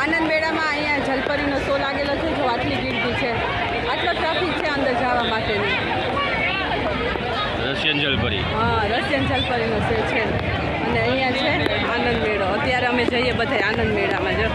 આનંદ મેળામાં અહીંયા જલપરીનો શો લાગેલો છે જો આટલી ગીર્દી છે. આટલો ટ્રાફિક છે અંદર જવા માટેની. રશિયન જલપરી. હા રશિયન જલપરીનો શો છે. અને અહીંયા છે આનંદ મેળો. અત્યારે અમે જઈએ બધા આનંદ મેળામાં જો.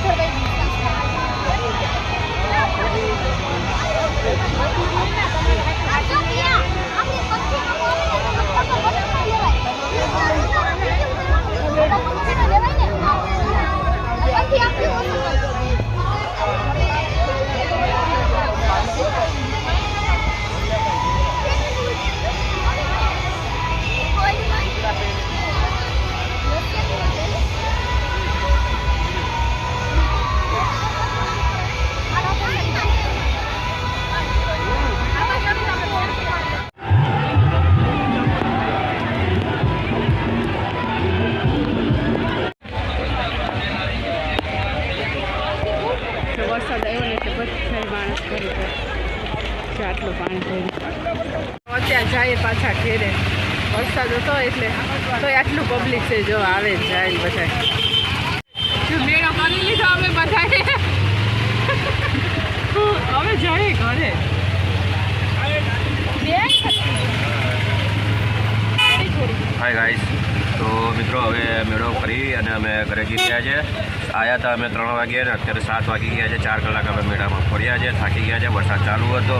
તો વરસાદ આવ્યો બધા માણસ કરી આટલું પાણી થયું અત્યારે જાય પાછા ઘેરે વરસાદ હતો એટલે તો આટલું પબ્લિક છે જો આવે જાય બધા મેળો કરી લીધો અમે બધાએ હવે જાય ઘરે હાય ગાઈસ તો મિત્રો, હવે મેળો ફરી અને અમે ઘરે જઈ રહ્યા છે. આવ્યા હતા અમે ત્રણ વાગે ને અત્યારે સાત વાગી ગયા છે, ચાર કલાક અમે મેળામાં ફર્યા છે, થાકી ગયા છે, વરસાદ ચાલુ હતો.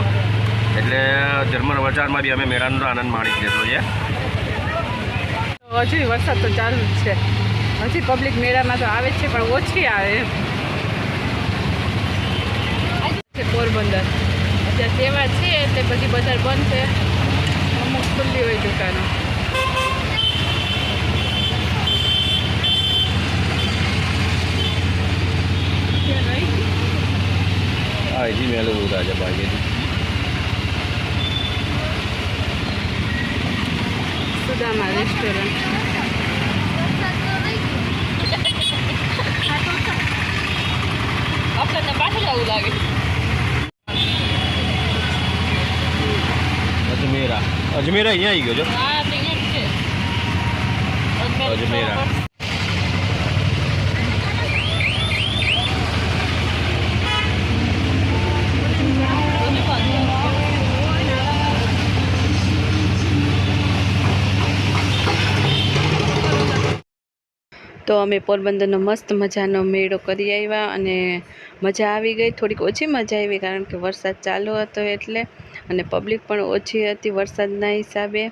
એટલે ધર્મર બજારમાં બી અમે મેળાનો આનંદ માણી લીધો છે. હજી વરસાદ તો ચાલુ જ છે. હજી પબ્લિક મેળામાં તો આવે છે, પણ ઓછી આવે છે પોરબંદર. અત્યારે તહેવાર છે, એટલે બધી બજાર બંધ છે. અમુક ખુલ્લી હોય દુકાનો. હજી મેળો ઉતા છે બાકી સુદામા રેસ્ટોરન્ટ આપણને પાછળ આવું લાગે અજમેરા અજમેરા. અહીંયા આવી ગયો છો અજમેરા. તો અમે પોરબંદરનો મસ્ત મજાનો મેળો કરી આવ્યા અને મજા આવી ગઈ. થોડીક ઓછી મજા આવી કારણ કે વરસાદ ચાલુ હતો એટલે અને પબ્લિક પણ ઓછી હતી વરસાદના હિસાબે.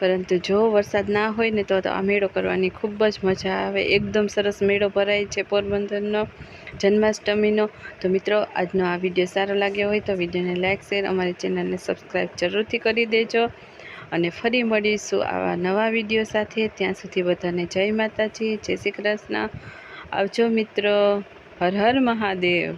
પરંતુ જો વરસાદ ના હોય ને તો આ મેળો કરવાની ખૂબ જ મજા આવે. એકદમ સરસ મેળો ભરાય છે પોરબંદરનો જન્માષ્ટમીનો. તો મિત્રો, આજનો આ વીડિયો સારો લાગ્યો હોય તો વિડીયોને લાઇક શેર અમારી ચેનલને સબસ્ક્રાઈબ જરૂરથી કરી દેજો. અને ફરી મળીશું આવા નવા વીડિયો સાથે. ત્યાં સુધી બધાને જય માતાજી, જય શ્રી કૃષ્ણ. આવજો મિત્રો. હર હર મહાદેવ.